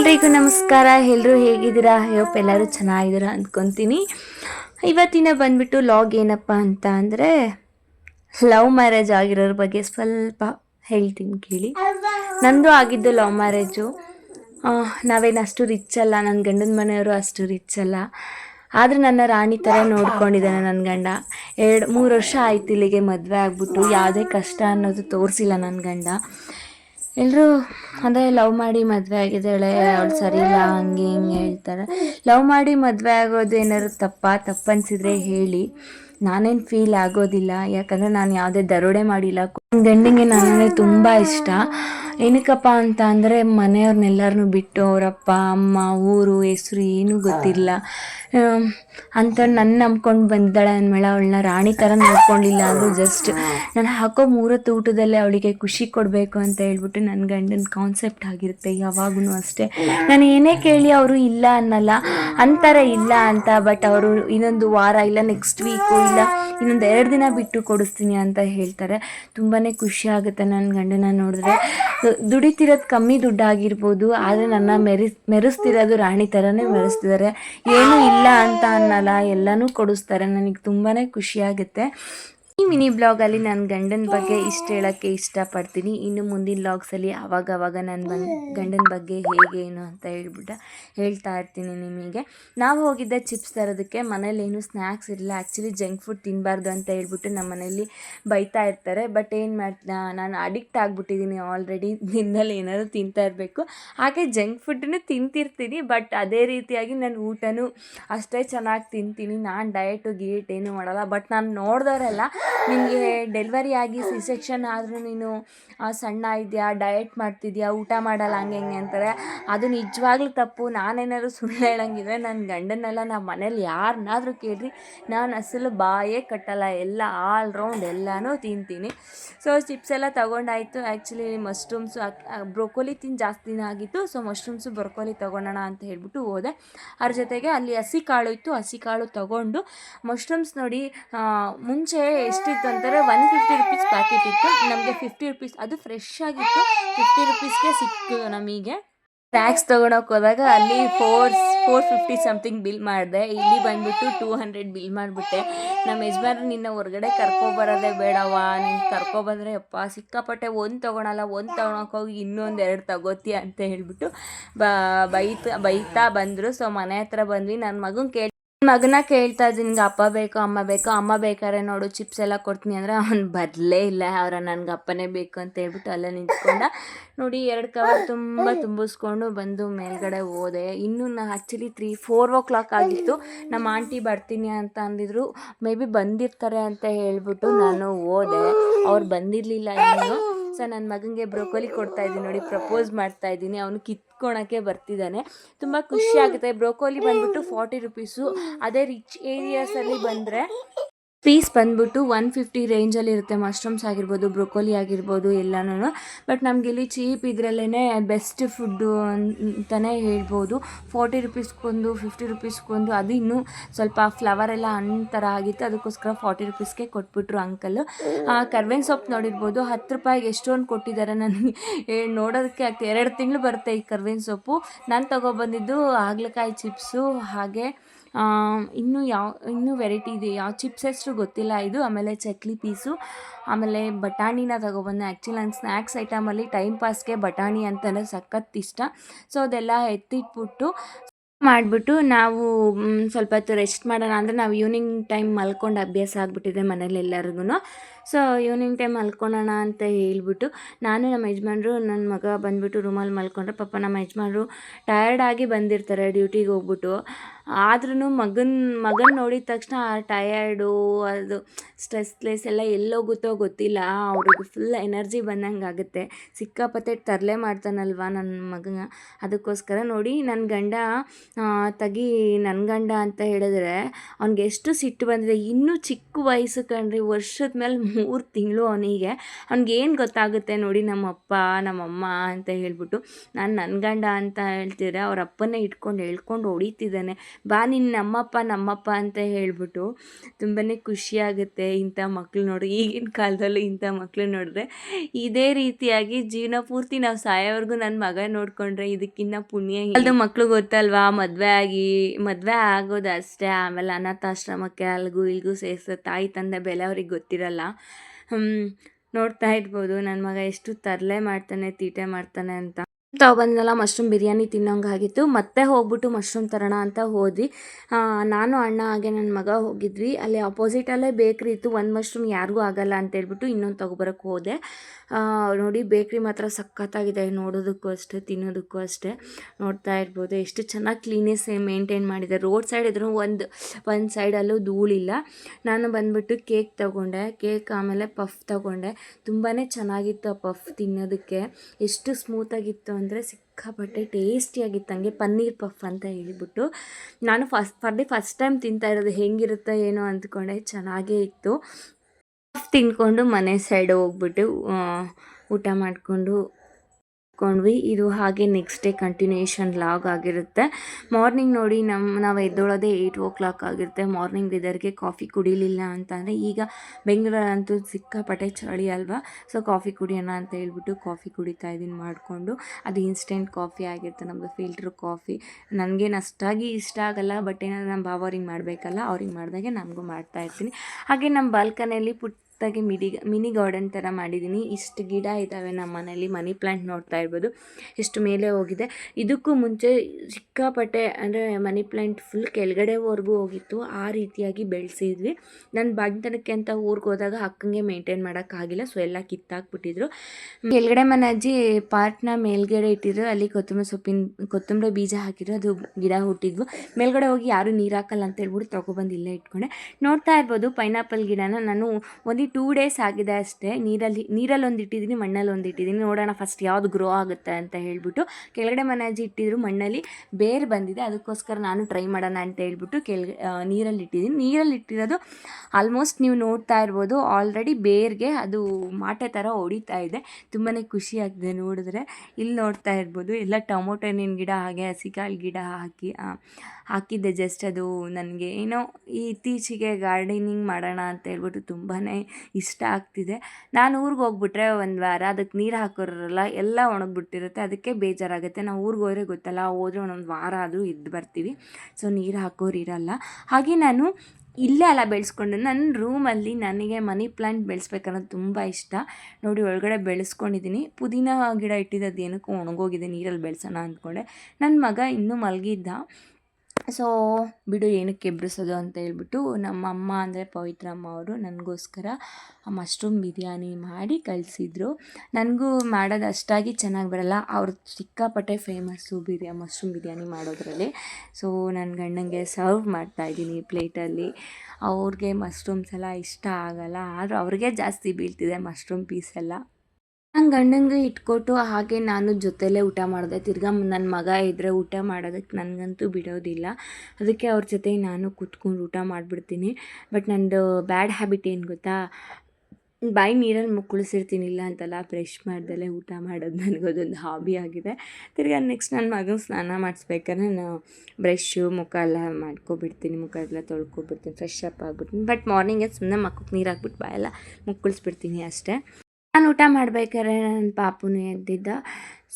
ಎಲ್ರಿಗೂ ನಮಸ್ಕಾರ. ಎಲ್ಲರೂ ಹೇಗಿದ್ದೀರಾ? ಹೋಪ್ ಎಲ್ಲರೂ ಚೆನ್ನಾಗಿದ್ದೀರಾ ಅಂದ್ಕೊತೀನಿ ಇವತ್ತಿನ ಬಂದ್ಬಿಟ್ಟು ಲಾಗ್ ಏನಪ್ಪ ಅಂತ ಅಂದರೆ ಲವ್ ಮ್ಯಾರೇಜ್ ಆಗಿರೋರ ಬಗ್ಗೆ ಸ್ವಲ್ಪ ಹೇಳ್ತೀನಿ ಕೇಳಿ. ನಂದು ಆಗಿದ್ದು ಲವ್ ಮ್ಯಾರೇಜು ನಾವೇನು ಅಷ್ಟು ರಿಚ್ ಅಲ್ಲ. ನನ್ನ ಗಂಡನ ಮನೆಯವರು ಅಷ್ಟು ರಿಚ್ ಅಲ್ಲ. ಆದರೆ ನನ್ನ ರಾಣಿ ಥರ ನೋಡ್ಕೊಂಡಿದ್ದಾನೆ ನನ್ನ ಗಂಡ. ಎರಡು, ಮೂರು ವರ್ಷ ಆಯ್ತು ಇಲ್ಲಿಗೆ ಮದುವೆ ಆಗ್ಬಿಟ್ಟು. ಯಾವುದೇ ಕಷ್ಟ ಅನ್ನೋದು ತೋರಿಸಿಲ್ಲ ನನ್ನ ಗಂಡ. ಎಲ್ಲರೂ ಅದೇ ಲವ್ ಮಾಡಿ ಮದುವೆ ಆಗಿದ್ದಾಳೆ, ಅವಳು ಸರಿ ಇಲ್ಲ ಹಂಗೆ ಹಿಂಗೆ ಹೇಳ್ತಾರೆ. ಲವ್ ಮಾಡಿ ಮದುವೆ ಆಗೋದು ಏನಾದ್ರು ತಪ್ಪ? ತಪ್ಪನ್ಸಿದ್ರೆ ಹೇಳಿ. ನಾನೇನು ಫೀಲ್ ಆಗೋದಿಲ್ಲ. ಯಾಕಂದರೆ ನಾನು ಯಾವುದೇ ದರೋಡೆ ಮಾಡಿಲ್ಲ ಗಂಡಿಗೆ ನನಗೆ ತುಂಬ ಇಷ್ಟ. ಏನಕ್ಕಪ್ಪ ಅಂತ ಅಂದರೆ ಮನೆಯವ್ರನ್ನೆಲ್ಲರನ್ನೂ ಬಿಟ್ಟು ಅವರಪ್ಪ, ಅಮ್ಮ, ಊರು, ಹೆಸರು ಏನೂ ಗೊತ್ತಿಲ್ಲ. ಅಂತ ನನ್ನ ನಂಬ್ಕೊಂಡು ಬಂದಿದ್ದಾಳೆ ಅಂದಮೇಲೆ ಅವಳನ್ನ ರಾಣಿ ಥರ ನೋಡ್ಕೊಂಡಿಲ್ಲ ಅಂದರು ಜಸ್ಟ್ ನಾನು ಹಾಕೋ ಮೂರತ್ತು ಊಟದಲ್ಲೇ ಅವಳಿಗೆ ಖುಷಿ ಕೊಡಬೇಕು ಅಂತ ಹೇಳ್ಬಿಟ್ಟು ನನ್ನ ಗಂಡನ ಕಾನ್ಸೆಪ್ಟ್ ಆಗಿರುತ್ತೆ ಯಾವಾಗೂ ಅಷ್ಟೇ. ನಾನು ಏನೇ ಕೇಳಿ ಅವರು ಇಲ್ಲ ಅನ್ನಲ್ಲ, ಅಂತಾರೆ ಇಲ್ಲ ಅಂತ ಬಟ್ ಅವರು ಇನ್ನೊಂದು ವಾರ ಇಲ್ಲ ನೆಕ್ಸ್ಟ್ ವೀಕು ಇಲ್ಲ, ಇನ್ನೊಂದು ಎರಡು ದಿನ ಬಿಟ್ಟು ಕೊಡಿಸ್ತೀನಿ ಅಂತ ಹೇಳ್ತಾರೆ. ತುಂಬಾ ಖುಷಿ ಆಗುತ್ತೆ ನನ್ನ ಗಂಡನ ನೋಡಿದ್ರೆ. ದುಡಿತಿರೋದು ಕಮ್ಮಿ ದುಡ್ಡಾಗಿರ್ಬೋದು, ಆದರೆ ನನ್ನ ಮೆರೆಸ್, ಮೆರೆಸ್ತಿರೋದು ರಾಣಿ ಥರನೇ ಮೆರೆಸ್ತಿದ್ದಾರೆ ಏನೂ ಇಲ್ಲ ಅಂತ ಅನ್ನಲ್ಲ, ಎಲ್ಲನೂ ಕೊಡಿಸ್ತಾರೆ, ನನಗೆ ತುಂಬಾ ಖುಷಿಯಾಗುತ್ತೆ ಈ ಮಿನಿ ಬ್ಲಾಗಲ್ಲಿ ನನ್ನ ಗಂಡನ ಬಗ್ಗೆ ಇಷ್ಟ ಹೇಳೋಕ್ಕೆ ಇಷ್ಟಪಡ್ತೀನಿ. ಇನ್ನು ಮುಂದಿನ ಬ್ಲಾಗ್ಸಲ್ಲಿ ಅವಾಗ ನನ್ನ ಬನ್, ಗಂಡನ ಬಗ್ಗೆ ಹೇಗೆ ಅಂತ ಹೇಳ್ಬಿಟ್ಟು ಹೇಳ್ತಾ ಇರ್ತೀನಿ ನಿಮಗೆ. ನಾವು ಹೋಗಿದ್ದ ಚಿಪ್ಸ್ ತರೋದಕ್ಕೆ ಮನೇಲಿ ಏನು ಸ್ನ್ಯಾಕ್ಸ್ ಇರಲಿಲ್ಲ. ಆ್ಯಕ್ಚುಲಿ ಜಂಕ್ ಫುಡ್ ತಿನ್ನಬಾರ್ದು ಅಂತ ಹೇಳ್ಬಿಟ್ಟು ನಮ್ಮ ಮನೇಲಿ ಬೈತಾ ಇರ್ತಾರೆ. ಬಟ್ ಏನು ಮಾಡ್ತಾ ನಾನು ಅಡಿಕ್ಟ್ ಆಗಿಬಿಟ್ಟಿದ್ದೀನಿ ಆಲ್ರೆಡಿ. ದಿನದಲ್ಲಿ ಏನಾದರೂ ತಿಂತಾ ಇರಬೇಕು. ಹಾಗೆ ಜಂಕ್ ಫುಡ್ಡನ್ನು ತಿಂತಿರ್ತೀನಿ. ಬಟ್ ಅದೇ ರೀತಿಯಾಗಿ ನಾನು ಊಟನೂ ಅಷ್ಟೇ ಚೆನ್ನಾಗಿ ತಿಂತೀನಿ. ನಾನು ಡಯಟು ಗೀಟ್ ಏನು ಮಾಡಲ್ಲ. ಬಟ್ ನಾನು ನೋಡಿದವರೆಲ್ಲ ನಿನಗೆ ಡೆಲಿವರಿ ಆಗಿ ಸಿ ಸೆಕ್ಷನ್ ಆದರೂ ನೀನು ಸಣ್ಣ ಇದೆಯಾ ಡಯಟ್ ಮಾಡ್ತಿದ್ಯಾ, ಊಟ ಮಾಡಲ್ಲ, ಹಂಗೆ ಹಿಂಗೆ ಅಂತಾರೆ. ಅದು ನಿಜವಾಗ್ಲೂ ತಪ್ಪು. ನಾನೇನಾದ್ರು ಸುಳ್ಳು ಹೇಳಂಗಿದ್ರೆ ನನ್ನ ಗಂಡನ್ನೆಲ್ಲ ನಮ್ಮ ಮನೇಲಿ ಯಾರನ್ನಾದರೂ ಕೇಳ್ರಿ, ನಾನು ಅಸಲು ಬಾಯೇ ಕಟ್ಟಲ್ಲ, ಎಲ್ಲ ಆಲ್ ರೌಂಡ್ ಎಲ್ಲನೂ ತಿಂತೀನಿ. ಸೊ ಚಿಪ್ಸ್ ಎಲ್ಲ ತೊಗೊಂಡಾಯಿತು. ಆ್ಯಕ್ಚುಲಿ ಮಶ್ರೂಮ್ಸು ಬ್ರೊಕೊಲಿ ತಿಂದು ಜಾಸ್ತಿ ದಿನ ಆಗಿತ್ತು. ಸೊ ಮಶ್ರೂಮ್ಸು ಬ್ರೊಕೋಲಿ ತೊಗೊಳೋಣ ಅಂತ ಹೇಳ್ಬಿಟ್ಟು ಹೋದೆ. ಅದ್ರ ಜೊತೆಗೆ ಅಲ್ಲಿ ಹಸಿ ಕಾಳು ಇತ್ತು. ಹಸಿ ಕಾಳು ತೊಗೊಂಡು ಮಶ್ರೂಮ್ಸ್ ನೋಡಿ ಮುಂಚೆ ಎಷ್ಟಿತ್ತು ಅಂತಾರೆ ಒನ್ ಫಿಫ್ಟಿ ರುಪೀಸ್ ಪ್ಯಾಕೆಟ್ ಇತ್ತು. ನಮಗೆ ಫಿಫ್ಟಿ ರುಪೀಸ್ ಅದು ಫ್ರೆಶ್ ಆಗಿತ್ತು. ಫಿಫ್ಟಿ ರುಪೀಸ್ಗೆ ಸಿಕ್ತು ನಮಗೆ. ಸ್ನ್ಯಾಕ್ಸ್ ತೊಗೊಳಕ್ಕೆ ಹೋದಾಗ ಅಲ್ಲಿ four four fifty something bill ಮಾಡಿದೆ. ಇಲ್ಲಿ ಬಂದುಬಿಟ್ಟು ಟೂ ಹಂಡ್ರೆಡ್ ಬಿಲ್ ಮಾಡಿಬಿಟ್ಟೆ. ನಮ್ಮ ಯಜಮಾನ್ರು ನಿನ್ನ ಹೊರಗಡೆ ಕರ್ಕೊಬರೋದೇ ಬೇಡವಾ ನೀನು ಕರ್ಕೊಬಂದ್ರೆ ಅಪ್ಪ ಸಿಕ್ಕಾಪಟ್ಟೆ ಒಂದು ತೊಗೊಳಲ್ಲ, ಒಂದು ತೊಗೊಳಕ್ಕೆ ಹೋಗಿ ಇನ್ನೊಂದು ಎರಡು ತಗೋತಿ ಅಂತ ಹೇಳ್ಬಿಟ್ಟು ಬೈತ, ಬೈತಾ ಬಂದರು. ಸೊ ಮನೆ ಹತ್ರ ಬಂದ್ವಿ. ನನ್ನ ಮಗನ ಕೇಳಿ ಮಗನ ಕೇಳ್ತಾ ಇದ್ದೀನಿ ಅಪ್ಪ ಬೇಕು, ಅಮ್ಮ ಬೇಕು, ಅಮ್ಮ ಬೇಕಾದ್ರೆ ನೋಡು ಚಿಪ್ಸ್ ಎಲ್ಲ ಕೊಡ್ತೀನಿ. ಅಂದರೆ ಅವ್ನು ಬರಲೇ ಇಲ್ಲ, ಅವರ ನನಗೆ ಅಪ್ಪನೇ ಬೇಕು ಅಂತ ಹೇಳ್ಬಿಟ್ಟು ಅಲ್ಲೇ ನಿಂತ್ಕೊಂಡ. ನೋಡಿ, ಎರಡು ಕವರ್ ತುಂಬ ತುಂಬಿಸ್ಕೊಂಡು ಬಂದು ಮೇಲ್ಗಡೆ ಹೋದೆ. ಇನ್ನೂ ನಾ actually three four o'clock ಆಗಿತ್ತು. ನಮ್ಮ ಆಂಟಿ ಬರ್ತೀನಿ ಅಂತ ಅಂದಿದ್ರು. ಮೇ ಬಿ ಬಂದಿರ್ತಾರೆ ಅಂತ ಹೇಳ್ಬಿಟ್ಟು ನಾನು ಹೋದೆ. ಅವ್ರು ಬಂದಿರಲಿಲ್ಲ ಇನ್ನು. ನನ್ನ ಮಗನಿಗೆ ಬ್ರೋಕೋಲಿ ಕೊಡ್ತಾ ಇದ್ದೀನಿ ನೋಡಿ, ಪ್ರಪೋಸ್ ಮಾಡ್ತಾ ಇದ್ದೀನಿ. ಅವನು ಕಿತ್ಕೊಳಕ್ಕೆ ಬರ್ತಿದ್ದಾನೆ. ತುಂಬ ಖುಷಿ ಆಗುತ್ತೆ. ಬ್ರೊಕೋಲಿ ಬಂದ್ಬಿಟ್ಟು ಫಾರ್ಟಿ ರುಪೀಸು ಅದೇ ರಿಚ್ ಏರಿಯಾಸಲ್ಲಿ ಬಂದರೆ ಪೀಸ್ ಬಂದ್ಬಿಟ್ಟು ಒನ್ ಫಿಫ್ಟಿ ರೇಂಜಲ್ಲಿ ಇರುತ್ತೆ. ಮಶ್ರೂಮ್ಸ್ ಆಗಿರ್ಬೋದು, ಬ್ರೊಕೋಲಿ ಆಗಿರ್ಬೋದು ಎಲ್ಲನೂ ಬಟ್ ನಮಗೆ ಇಲ್ಲಿ ಚೀಪ್ ಇದರಲ್ಲೇ ಬೆಸ್ಟ್ ಫುಡ್ಡು ಅಂತಲೇ ಹೇಳ್ಬೋದು. ಫೋರ್ಟಿ ರುಪೀಸ್ಗೊಂದು, ಫಿಫ್ಟಿ ರುಪೀಸ್ಗೊಂದು, ಅದು ಇನ್ನೂ ಸ್ವಲ್ಪ ಫ್ಲವರ್ ಎಲ್ಲ ಹಣ್ಣು ಥರ ಆಗಿತ್ತು. ಅದಕ್ಕೋಸ್ಕರ ಫಾರ್ಟಿ ರುಪೀಸ್ಗೆ ಕೊಟ್ಬಿಟ್ರು ಆ ಕರ್ಬೇವಿನ ಸೊಪ್ಪು ನೋಡಿರ್ಬೋದು. ಹತ್ತು ರೂಪಾಯಿಗೆ ಎಷ್ಟೊಂದು ಕೊಟ್ಟಿದ್ದಾರೆ ನನಗೆ ನೋಡೋದಕ್ಕೆ ಆಗ್ತದೆ ಎರಡು ತಿಂಗಳು ಬರುತ್ತೆ ಈ ಕರ್ಬೇವಿನ ಸೊಪ್ಪು. ನಾನು ತಗೊಬಂದಿದ್ದು ಹಾಗಲಕಾಯಿ ಚಿಪ್ಸು, ಹಾಗೆ ಇನ್ನೂ ಯಾವ, ಇನ್ನೂ ವೆರೈಟಿ ಇದೆ. ಯಾವ ಚಿಪ್ಸ್ ಹೆಸರು ಗೊತ್ತಿಲ್ಲ ಇದು. ಆಮೇಲೆ ಚಕ್ಲಿ ಪೀಸು ಆಮೇಲೆ ಬಟಾಣಿನ ತಗೊಬಂದೆ. ಆ್ಯಕ್ಚುಲಿ ನನ್ನ ಸ್ನ್ಯಾಕ್ಸ್ ಐಟಮಲ್ಲಿ ಟೈಮ್ ಪಾಸ್ಗೆ ಬಟಾಣಿ ಅಂತಲೇ ಸಖತ್ ಇಷ್ಟ. ಸೊ ಅದೆಲ್ಲ ಎತ್ತಿಟ್ಬಿಟ್ಟು ಮಾಡಿಬಿಟ್ಟು ನಾವು ಸ್ವಲ್ಪ ಹೊತ್ತು ರೆಸ್ಟ್ ಮಾಡೋಣ ಅಂದರೆ ನಾವು ಈವ್ನಿಂಗ್ ಟೈಮ್ ಮಲ್ಕೊಂಡು ಅಭ್ಯಾಸ ಆಗಿಬಿಟ್ಟಿದೆ ಮನೇಲಿ ಎಲ್ಲರಿಗೂ ಸೊ ಈವ್ನಿಂಗ್ ಟೈಮ್ ಮಲ್ಕೊಳ್ಳೋಣ ಅಂತ ಹೇಳ್ಬಿಟ್ಟು ನಾನು ನಮ್ಮ ಯಜಮಾನ್ರು ನನ್ನ ಮಗ ಬಂದುಬಿಟ್ಟು ರೂಮಲ್ಲಿ ಮಲ್ಕೊಂಡ್ರೆ ಪಾಪ ನಮ್ಮ ಯಜಮಾನ್ರು ಟಯರ್ಡಾಗಿ ಬಂದಿರ್ತಾರೆ ಡ್ಯೂಟಿಗೆ ಹೋಗ್ಬಿಟ್ಟು. ಆದ್ರೂ ಮಗನ ಮಗನ ನೋಡಿದ ತಕ್ಷಣ ಆ ಟಯರ್ಡು ಅದು ಸ್ಟ್ರೆಸ್ಲೆಸ್ ಎಲ್ಲ ಎಲ್ಲೋಗುತ್ತೋ ಗೊತ್ತಿಲ್ಲ. ಅವ್ರಿಗೆ ಫುಲ್ ಎನರ್ಜಿ ಬಂದಂಗೆ ಆಗುತ್ತೆ. ಸಿಕ್ಕಾಪಟ್ಟೆ ತರಲೆ ಮಾಡ್ತಾನಲ್ವ ನನ್ನ ಮಗನ? ಅದಕ್ಕೋಸ್ಕರ ನೋಡಿ ನನ್ನ ಗಂಡ ತಗಿ ನನ್ನ ಗಂಡ ಅಂತ ಹೇಳಿದ್ರೆ ಅವ್ನಿಗೆ ಎಷ್ಟು ಸಿಟ್ಟು ಬಂದಿದೆ. ಇನ್ನೂ ಚಿಕ್ಕ ವಯಸ್ಸು ಕಣ್ರಿ, ವರ್ಷದ ಮೇಲೆ ಮೂರು ತಿಂಗಳು ಅವನಿಗೆ. ಅವ್ನಿಗೇನು ಗೊತ್ತಾಗುತ್ತೆ ನೋಡಿ ನಮ್ಮಪ್ಪ, ನಮ್ಮಮ್ಮ ಅಂತ ಹೇಳ್ಬಿಟ್ಟು ನಾನು ನನ್ನ ಗಂಡ ಅಂತ ಹೇಳ್ತಿದ್ರೆ ಅವ್ರ ಅಪ್ಪನೇ ಇಟ್ಕೊಂಡು ಹೇಳ್ಕೊಂಡು ಹೊಡಿತಿದ್ದಾನೆ. ಬಾ ನಿನ್ನ ನಮ್ಮಪ್ಪ ನಮ್ಮಪ್ಪ ಅಂತ ಹೇಳಿಬಿಟ್ಟು ತುಂಬಾ ಖುಷಿಯಾಗುತ್ತೆ ಇಂಥ ಮಕ್ಕಳು ನೋಡಿ. ಈಗಿನ ಕಾಲದಲ್ಲಿ ಇಂಥ ಮಕ್ಕಳು ನೋಡಿದ್ರೆ ಇದೇ ರೀತಿಯಾಗಿ ಜೀವನ ಪೂರ್ತಿ ನಾವು ಸಾಯೋವರೆಗೂ ನನ್ನ ಮಗ ನೋಡಿಕೊಂಡ್ರೆ ಇದಕ್ಕಿನ್ನ ಪುಣ್ಯ ಅದು ಮಕ್ಕಳು ಗೊತ್ತಲ್ವಾ, ಮದುವೆ ಆಗಿ, ಮದುವೆ ಆಗೋದು ಅಷ್ಟೇ, ಆಮೇಲೆ ಅನಾಥಾಶ್ರಮಕ್ಕೆ ಅಲ್ಗೂ ಇಲ್ಗೂ ಸೇರಿಸೋ ತಾಯಿ ತಂದೆ ಬೆಲೆ ಅವ್ರಿಗೆ ಗೊತ್ತಿರಲ್ಲ. ನೋಡ್ತಾ ಇರ್ಬೋದು ನನ್ನ ಮಗ ಎಷ್ಟು ತರಲೆ ಮಾಡ್ತಾನೆ, ತೀಟೆ ಮಾಡ್ತಾನೆ ಅಂತ. ಬಂದಲ್ಲ ಮಶ್ರೂಮ್ ಬಿರಿಯಾನಿ ತಿನ್ನೋಂಗಾಗಿತ್ತು ಮತ್ತೆ ಹೋಗ್ಬಿಟ್ಟು ಮಶ್ರೂಮ್ ತರೋಣ ಅಂತ ಹೋದ್ವಿ. ನಾನು, ಅಣ್ಣ ಹಾಗೆ ನನ್ನ ಮಗ ಹೋಗಿದ್ವಿ. ಅಲ್ಲಿ ಅಪೋಸಿಟಲ್ಲೇ ಬೇಕ್ರಿ ಇತ್ತು. ಒಂದು ಮಶ್ರೂಮ್ ಯಾರಿಗೂ ಆಗಲ್ಲ ಅಂತ ಹೇಳ್ಬಿಟ್ಟು ಇನ್ನೊಂದು ತೊಗೊಬರಕ್ಕೆ ಹೋದೆ. ನೋಡಿ ಬೇಕ್ರಿ ಮಾತ್ರ ಸಖತ್ತಾಗಿದೆ ನೋಡೋದಕ್ಕೂ ಅಷ್ಟೇ, ತಿನ್ನೋದಕ್ಕೂ ಅಷ್ಟೇ. ನೋಡ್ತಾ ಇರ್ಬೋದು. ಎಷ್ಟು ಚೆನ್ನಾಗಿ ಕ್ಲೀನೆಸ್ ಮೇಂಟೈನ್ ಮಾಡಿದೆ. ರೋಡ್ ಸೈಡ್ ಇದ್ರೂ ಒಂದು ಒಂದು ಸೈಡಲ್ಲೂ ಧೂಳಿಲ್ಲ. ನಾನು ಬಂದ್ಬಿಟ್ಟು ಕೇಕ್ ತಗೊಂಡೆ. ಕೇಕ್ ಆಮೇಲೆ ಪಫ್ ತಗೊಂಡೆ. ತುಂಬಾ ಚೆನ್ನಾಗಿತ್ತು ಆ ಪಫ್ ತಿನ್ನೋದಕ್ಕೆ. ಎಷ್ಟು ಸ್ಮೂತಾಗಿತ್ತು ಅಂದರೆ ಸಿಕ್ಕಾಪಟ್ಟೆ ಟೇಸ್ಟಿಯಾಗಿತ್ತು ಹಂಗೆ ಪನ್ನೀರ್ ಪಫ್ ಅಂತ ಹೇಳಿಬಿಟ್ಟು. ನಾನು first for the first time ತಿಂತಾ ಇರೋದು ಹೆಂಗಿರುತ್ತೋ ಏನೋ ಅಂದ್ಕೊಂಡೆ ಚೆನ್ನಾಗೇ ಇತ್ತು. ಪಫ್ ತಿಂದ್ಕೊಂಡು ಮನೆ ಸೈಡ್ ಹೋಗ್ಬಿಟ್ಟು ಊಟ ಮಾಡಿಕೊಂಡು ಕೊಂಡ್ವಿ ಇದು ಹಾಗೆ ನೆಕ್ಸ್ಟ್ ಡೇ ಕಂಟಿನ್ಯೂಷನ್ ಲಾಗ್ ಆಗಿರುತ್ತೆ. ಮಾರ್ನಿಂಗ್ ನೋಡಿ ನಮ್ಮ ನಾವು ಎದ್ದೊಳೋದೇ ಏಯ್ಟ್ ಓ ಕ್ಲಾಕ್ ಆಗಿರುತ್ತೆ ಮಾರ್ನಿಂಗ್ ವೆದರ್ಗೆ ಕಾಫಿ ಕುಡಿಲಿಲ್ಲ ಅಂತಂದರೆ ಈಗ ಬೆಂಗಳೂರಂತೂ ಸಿಕ್ಕಾಪಟ್ಟೆ ಚಳಿ ಅಲ್ವಾ? ಸೊ ಕಾಫಿ ಕುಡಿಯೋಣ ಅಂತ ಹೇಳ್ಬಿಟ್ಟು ಕಾಫಿ ಕುಡಿತಾ ಇದ್ದೀನಿ ಮಾಡಿಕೊಂಡು. ಅದು ಇನ್ಸ್ಟೆಂಟ್ ಕಾಫಿ ಆಗಿರುತ್ತೆ. ನಮ್ಮದು ಫಿಲ್ಟ್ರ್ ಕಾಫಿ ನನಗೇನು ಅಷ್ಟಾಗಿ ಇಷ್ಟ ಆಗಲ್ಲ ಬಟ್ ಏನಾದ್ರು ನಮ್ಮ ಭಾವ ಅವ್ರಿಗೆ ಮಾಡಬೇಕಲ್ಲ, ಅವ್ರಿಗೆ ಮಾಡಿದಾಗೆ ನಮಗೂ ಮಾಡ್ತಾ ಇರ್ತೀನಿ. ಹಾಗೆ ನಮ್ಮ ಬಾಲ್ಕನಿಯಲ್ಲಿ ಪುಟ್ಟಾಗಿ ಮಿಡಿ, ಮಿನಿ ಗಾರ್ಡನ್ ಥರ ಮಾಡಿದ್ದೀನಿ. ಇಷ್ಟು ಗಿಡ ಇದ್ದಾವೆ ನಮ್ಮ ಮನೇಲಿ, ಮನಿ ಪ್ಲ್ಯಾಂಟ್ ನೋಡ್ತಾ ಇರ್ಬೋದು. ಇಷ್ಟು ಮೇಲೆ ಹೋಗಿದೆ. ಇದಕ್ಕೂ ಮುಂಚೆ ಸಿಕ್ಕಾಪಟ್ಟೆ, ಅಂದರೆ ಮನಿ ಪ್ಲ್ಯಾಂಟ್ ಫುಲ್ ಕೆಳಗಡೆವರೆಗೂ ಹೋಗಿತ್ತು. ಆ ರೀತಿಯಾಗಿ ಬೆಳೆಸಿದ್ವಿ. ನಾನು ಬಾಗಿತನಕ್ಕೆ ಅಂತ ಊರಿಗೆ ಹೋದಾಗ ಅಕ್ಕಂಗೆ ಮೇಂಟೈನ್ ಮಾಡೋಕ್ಕಾಗಿಲ್ಲ ಸೊ ಎಲ್ಲ ಕಿತ್ತಾಕ್ಬಿಟ್ಟಿದ್ರು. ಕೆಳಗಡೆ ಮನೆ ಅಜ್ಜಿ ಪಾರ್ಟ್ನ ಮೇಲ್ಗಡೆ ಇಟ್ಟಿದ್ರು. ಅಲ್ಲಿ ಕೊತ್ತಂಬರಿ ಸೊಪ್ಪಿನ, ಕೊತ್ತಂಬರಿ ಬೀಜ ಹಾಕಿದ್ರು. ಅದು ಗಿಡ ಹುಟ್ಟಿದ್ವು. ಮೇಲ್ಗಡೆ ಹೋಗಿ ಯಾರೂ ನೀರು ಹಾಕಲ್ಲ ಅಂತ ಹೇಳ್ಬಿಟ್ಟು ತಗೊಬಂದು ಇಲ್ಲೇ ಇಟ್ಕೊಂಡೆ. ನೋಡ್ತಾ ಇರ್ಬೋದು, ಪೈನಾಪಲ್ ಗಿಡನ. ನಾನು ಒಂದು ಟೂ ಡೇಸ್ ಆಗಿದೆ ಅಷ್ಟೇ. ನೀರಲ್ಲಿ ನೀರಲ್ಲಿ ಒಂದು ಇಟ್ಟಿದ್ದೀನಿ ಮಣ್ಣಲ್ಲಿ ಒಂದು ಇಟ್ಟಿದ್ದೀನಿ ನೋಡೋಣ ಫಸ್ಟ್ ಯಾವ್ದು ಗ್ರೋ ಆಗುತ್ತೆ ಅಂತ ಹೇಳ್ಬಿಟ್ಟು. ಕೆಳಗಡೆ ಮನೆಯಾಜಿ ಇಟ್ಟಿದ್ರು, ಮಣ್ಣಲ್ಲಿ ಬೇರು ಬಂದಿದೆ. ಅದಕ್ಕೋಸ್ಕರ ನಾನು ಟ್ರೈ ಮಾಡೋಣ ಅಂತ ಹೇಳ್ಬಿಟ್ಟು ಕೆಳ ನೀರಲ್ಲಿ ಇಟ್ಟಿದ್ದೀನಿ ನೀರಲ್ಲಿ ಇಟ್ಟಿರೋದು ಆಲ್ಮೋಸ್ಟ್ ನೀವು ನೋಡ್ತಾ ಇರ್ಬೋದು. ಆಲ್ರೆಡಿ ಬೇರ್ಗೆ ಅದು ಮಾಟೆ ಥರ ಹೊಡಿತಾ ಇದೆ. ತುಂಬಾ ಖುಷಿ ಆಗ್ತಿದೆ ನೋಡಿದ್ರೆ. ಇಲ್ಲಿ ನೋಡ್ತಾ ಇರ್ಬೋದು. ಎಲ್ಲ ಟೊಮೊಟೊ ಹಣ್ಣಿನ ಗಿಡ ಹಾಗೆ, ಹಸಿಕಾಳು ಗಿಡ ಹಾಕಿ ಹಾಕಿದ್ದೆ ಜಸ್ಟ್ ಅದು ನನಗೆ. ಏನೋ ಇತ್ತೀಚೆಗೆ ಗಾರ್ಡನಿಂಗ್ ಮಾಡೋಣ ಅಂತ ಹೇಳ್ಬಿಟ್ಟು ತುಂಬಾ ಇಷ್ಟ ಆಗ್ತಿದೆ. ನಾನು ಊರಿಗೆ ಹೋಗ್ಬಿಟ್ರೆ ಒಂದು ವಾರ ಅದಕ್ಕೆ ನೀರು ಹಾಕೋರಲ್ಲ, ಎಲ್ಲ ಒಣಗಿಬಿಟ್ಟಿರುತ್ತೆ, ಅದಕ್ಕೆ ಬೇಜಾರಾಗುತ್ತೆ. ನಾವು ಊರಿಗೆ ಹೋದ್ರೆ ಗೊತ್ತಲ್ಲ, ಹೋದ್ರೆ ಒಂದೊಂದು ವಾರ ಆದರೂ ಇದ್ದು ಬರ್ತೀವಿ. ಸೊ ನೀರು ಹಾಕೋರು ಇರಲ್ಲ. ಹಾಗೆ ನಾನು ಇಲ್ಲೇ ಅಲ್ಲ ಬೆಳೆಸ್ಕೊಂಡು ನನ್ನ ರೂಮಲ್ಲಿ ನನಗೆ ಮನಿ ಪ್ಲ್ಯಾಂಟ್ ಬೆಳೆಸ್ಬೇಕನ್ನೋದು ತುಂಬ ಇಷ್ಟ. ನೋಡಿ, ಒಳಗಡೆ ಬೆಳೆಸ್ಕೊಂಡಿದ್ದೀನಿ ಪುದೀನ ಗಿಡ ಇಟ್ಟಿದ್ದು ಏನಕ್ಕೂ ಒಣಗೋಗಿದೆ, ನೀರಲ್ಲಿ ಬೆಳೆಸೋಣ ಅಂದ್ಕೊಂಡೆ. ನನ್ನ ಮಗ ಇನ್ನೂ ಮಲಗಿದ್ದ. ಸೊ ಬಿಡು ಏನಕ್ಕೆ ಎಬ್ರಿಸೋದು ಅಂತ ಹೇಳ್ಬಿಟ್ಟು ನಮ್ಮ ಅಮ್ಮ ಅಂದರೆ ಪವಿತ್ರಮ್ಮ ಅವರು ನನಗೋಸ್ಕರ ಮಶ್ರೂಮ್ ಬಿರಿಯಾನಿ ಮಾಡಿ ಕಳಿಸಿದ್ರು. ನನಗೂ ಮಾಡೋದು ಅಷ್ಟಾಗಿ ಚೆನ್ನಾಗಿ ಬರಲ್ಲ. ಅವ್ರು ಸಿಕ್ಕಾಪಟ್ಟೆ ಫೇಮಸ್ಸು ಬಿರಿಯಾ ಮಶ್ರೂಮ್ ಬಿರಿಯಾನಿ ಮಾಡೋದ್ರಲ್ಲಿ. ಸೊ ನನ್ನ ಗಂಡಂಗೆ ಸರ್ವ್ ಮಾಡ್ತಾಯಿದ್ದೀನಿ ಪ್ಲೇಟಲ್ಲಿ. ಅವ್ರಿಗೆ ಮಶ್ರೂಮ್ಸ್ ಎಲ್ಲ ಇಷ್ಟ ಆಗಲ್ಲ. ಆದರೂ ಅವ್ರಿಗೆ ಜಾಸ್ತಿ ಬೀಳ್ತಿದೆ ಮಶ್ರೂಮ್ ಪೀಸ್ ಎಲ್ಲ ನನ್ನ ಗಂಡಂಗೆ ಇಟ್ಕೊಟ್ಟು ಹಾಗೆ ನಾನು ಜೊತೆಲೇ ಊಟ ಮಾಡಿದೆ. ತಿರ್ಗಾ ನನ್ನ ಮಗ ಇದ್ದರೆ ಊಟ ಮಾಡೋದಕ್ಕೆ ನನಗಂತೂ ಬಿಡೋದಿಲ್ಲ. ಅದಕ್ಕೆ ಅವ್ರ ಜೊತೆ ನಾನು ಕೂತ್ಕೊಂಡು ಊಟ ಮಾಡಿಬಿಡ್ತೀನಿ. ಬಟ್ ನಂದು ಬ್ಯಾಡ್ ಹ್ಯಾಬಿಟ್ ಏನು ಗೊತ್ತಾ? ಬಾಯಿ ನೀರಲ್ಲಿ ಮುಕ್ಕುಳಿಸಿರ್ತೀನಿಲ್ಲ ಅಂತಲ್ಲ, ಬ್ರಷ್ ಮಾಡ್ದಲೇ ಊಟ ಮಾಡೋದು ನನಗದೊಂದು ಹಾಬಿ ಆಗಿದೆ. ತಿರ್ಗಾ ನೆಕ್ಸ್ಟ್ ನನ್ನ ಮಗನ ಸ್ನಾನ ಮಾಡಿಸ್ಬೇಕಾದ್ರೆ ನಾನು ಬ್ರಷ್ಷು ಮುಖ ಎಲ್ಲ ಮಾಡ್ಕೊಬಿಡ್ತೀನಿ, ಮುಖ ಎಲ್ಲ ತೊಳ್ಕೊಬಿಡ್ತೀನಿ ಫ್ರೆಶ್ ಅಪ್ ಆಗಿಬಿಡ್ತೀನಿ. ಬಟ್ ಮಾರ್ನಿಂಗೇ ಸುಮ್ಮನೆ ಮಕ್ಕಕ್ಕೆ ನೀರು ಹಾಕ್ಬಿಟ್ಟು ಬಾಯೆಲ್ಲ ಮುಕ್ಕಳಿಸ್ಬಿಡ್ತೀನಿ ಅಷ್ಟೇ. ನಾನು ಊಟ ಮಾಡ್ಬೇಕಾದ್ರೆ ನನ್ನ ಪಾಪುನೇ ಎದ್ದಿದ್ದ.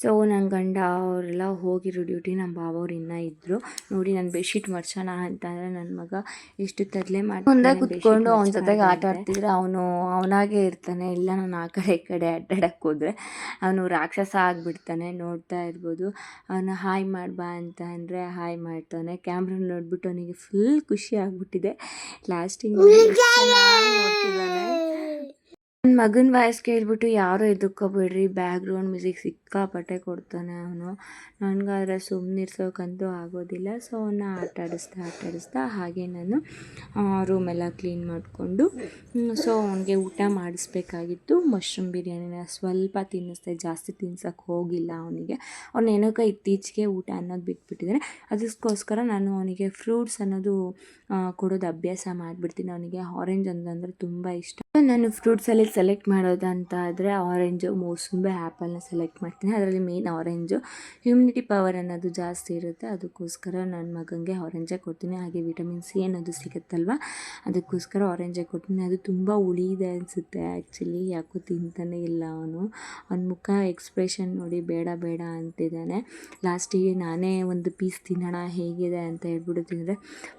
ಸೊ ನನ್ನ ಗಂಡ ಅವರೆಲ್ಲ ಹೋಗಿರೋ ಡ್ಯೂಟಿ ನಮ್ಮ ಬಾವವ್ರು ಇನ್ನೂ ಇದ್ದರು ನೋಡಿ ನಾನು ಬೆಡ್ಶೀಟ್ ಮಡ್ಸೋಣ ಅಂತಂದರೆ ನನ್ನ ಮಗ ಎಷ್ಟು ತದಲೆ ಮಾಡಿ ಮುಂದೆ ಕುತ್ಕೊಂಡು ಅವನ ಜೊತೆಗೆ ಆಟ ಆಡ್ತಿದ್ರೆ ಅವನು ಅವನಾಗೆ ಇರ್ತಾನೆ. ಇಲ್ಲ ನಾನು ಆ ಕಡೆ ಈ ಕಡೆ ಅಡ್ಡಾಡಕ್ಕೆ ಹೋದರೆ ಅವನು ರಾಕ್ಷಸ ಆಗಿಬಿಡ್ತಾನೆ. ನೋಡ್ತಾ ಇರ್ಬೋದು. ಅವನು ಹಾಯ್ ಮಾಡ್ಬಾ ಅಂತ ಅಂದರೆ ಹಾಯ್ ಮಾಡ್ತಾನೆ. ಕ್ಯಾಮ್ರಾ ನೋಡ್ಬಿಟ್ಟು ಅವನಿಗೆ ಫುಲ್ ಖುಷಿ ಆಗಿಬಿಟ್ಟಿದೆ. ಲಾಸ್ಟಿಂಗ್ ನೋಡ್ತಿದ್ದಾನೆ. ನನ್ನ ಮಗನ ವಾಯ್ಸ್ ಕೇಳ್ಬಿಟ್ಟು ಯಾರೂ ಎದುಕೋಬೇಡ್ರಿ ಬ್ಯಾಕ್ಗ್ರೌಂಡ್ ಮ್ಯೂಸಿಕ್ ಸಿಕ್ಕಾಪಟ್ಟೆ ಕೊಡ್ತಾನೆ ಅವನು. ನನಗಾದ್ರೆ ಸುಮ್ಮನಿರ್ಸೋಕ್ಕಂತೂ ಆಗೋದಿಲ್ಲ. ಸೊ ಅವನ್ನ ಆಟ ಆಡಿಸ್ತಾ ಆಟ ಆಡಿಸ್ತಾ ಹಾಗೆ ನಾನು ರೂಮೆಲ್ಲ ಕ್ಲೀನ್ ಮಾಡಿಕೊಂಡು ಸೊ ಅವನಿಗೆ ಊಟ ಮಾಡಿಸ್ಬೇಕಾಗಿತ್ತು. ಮಶ್ರೂಮ್ ಬಿರಿಯಾನಿನ ಸ್ವಲ್ಪ ತಿನ್ನಿಸ್ದೆ, ಜಾಸ್ತಿ ತಿನ್ಸೋಕ್ಕೆ ಹೋಗಿಲ್ಲ ಅವನಿಗೆ. ಅವ್ನು ಏನಕ್ಕೆ ಇತ್ತೀಚೆಗೆ ಊಟ ಅನ್ನೋದು ಬಿಟ್ಬಿಟ್ಟಿದ್ದಾನೆ ಅದಕ್ಕೋಸ್ಕರ ನಾನು ಅವನಿಗೆ ಫ್ರೂಟ್ಸ್ ಅನ್ನೋದು ಕೊಡೋದು ಅಭ್ಯಾಸ ಮಾಡಿಬಿಡ್ತೀನಿ. ಅವನಿಗೆ ಆರೆಂಜ್ ಅಂತಂದರೆ ತುಂಬ ಇಷ್ಟ. ನಾನು ಫ್ರೂಟ್ಸಲ್ಲಿ ಸೆಲೆಕ್ಟ್ ಮಾಡೋದಂತ ಆದರೆ ಆರೆಂಜು ಮೋಸಂಬಿ ಆ್ಯಪಲ್ನ ಸೆಲೆಕ್ಟ್ ಮಾಡ್ತೀನಿ. ಅದರಲ್ಲಿ ಮೇನ್ ಆರೆಂಜು ಹ್ಯುಮಿನಿಟಿ ಪವರ್ ಅನ್ನೋದು ಜಾಸ್ತಿ ಇರುತ್ತೆ. ಅದಕ್ಕೋಸ್ಕರ ನನ್ನ ಮಗನಿಗೆ ಆರೆಂಜೇ ಕೊಡ್ತೀನಿ. ಹಾಗೆ ವಿಟಮಿನ್ ಸಿ ಅನ್ನೋದು ಸಿಗುತ್ತಲ್ವ? ಅದಕ್ಕೋಸ್ಕರ ಆರೆಂಜೇ ಕೊಡ್ತೀನಿ. ಅದು ತುಂಬ ಹುಳಿ ಇದೆ ಅನಿಸುತ್ತೆ ಆ್ಯಕ್ಚುಲಿ ಯಾಕೋ ತಿಂತಾನೆ ಇಲ್ಲ ಅವನು. ಅವನ ಮುಖ ಎಕ್ಸ್ಪ್ರೆಷನ್ ನೋಡಿ ಬೇಡ ಬೇಡ ಅಂತಿದ್ದಾನೆ. ಲಾಸ್ಟಿಗೆ ನಾನೇ ಒಂದು ಪೀಸ್ ತಿನ್ನೋಣ, ಹೇಗಿದೆ ಅಂತ ಹೇಳ್ಬಿಟ್ಟು ತಿಂದರೆ,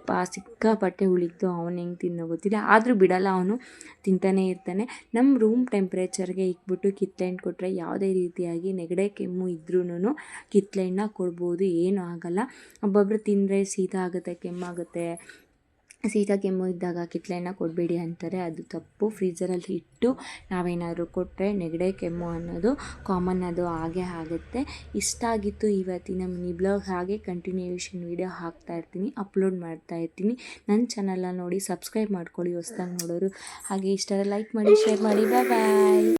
ಪಾ, ಸಿಕ್ಕಾಪಟ್ಟೆ ಉಳಿತು. ಅವನು ಹೆಂಗೆ ತಿನ್ನೋ ಗೊತ್ತಿಲ್ಲ. ಆದರೂ ಬಿಡಲ್ಲ ಅವನು. ತಿಂತಾನೇ ಇರ್ತಾನೆ. ನಮ್ಮ ರೂಮ್ ಟೆಂಪ್ರೇಚರ್ಗೆ ಇಕ್ಬಿಟ್ಟು ಕಿತ್ತಳೆ ಕೊಟ್ಟರೆ ಯಾವುದೇ ರೀತಿಯಾಗಿ ನೆಗಡೆ, ಕೆಮ್ಮು ಇದ್ರೂ ಕಿತ್ತಳೆಹಣ್ಣ ಕೊಡ್ಬೋದು. ಏನೂ ಆಗಲ್ಲ. ಒಬ್ಬೊಬ್ರು ತಿಂದರೆ ಶೀತ ಆಗುತ್ತೆ ಕೆಮ್ಮಾಗುತ್ತೆ ಶೀತ ಕೆಮ್ಮು ಇದ್ದಾಗ ಕಿತ್ಲೆಯನ್ನು ಕೊಡಬೇಡಿ ಅಂತಾರೆ. ಅದು ತಪ್ಪು. ಫ್ರೀಝರಲ್ಲಿ ಇಟ್ಟು ನಾವೇನಾದರೂ ಕೊಟ್ಟರೆ ನೆಗಡೆ, ಕೆಮ್ಮು ಅನ್ನೋದು ಕಾಮನ್ ಅದು. ಹಾಗೆ ಆಗುತ್ತೆ. ಇಷ್ಟ ಆಗಿತ್ತು ಇವತ್ತಿನ ಮಿನಿ ಬ್ಲಾಗ್. ಹಾಗೆ ಕಂಟಿನ್ಯೂಷನ್ ವೀಡಿಯೋ ಹಾಕ್ತಾ ಇರ್ತೀನಿ. ಅಪ್ಲೋಡ್ ಮಾಡ್ತಾ ಇರ್ತೀನಿ. ನನ್ನ ಚಾನಲ್ನ ನೋಡಿ ಸಬ್ಸ್ಕ್ರೈಬ್ ಮಾಡ್ಕೊಳ್ಳಿ. ಹೊಸ್ದಾಗಿ ನೋಡೋರು. ಹಾಗೆ ಇಷ್ಟರ ಲೈಕ್ ಮಾಡಿ ಶೇರ್ ಮಾಡಿ. ಬಾಯ್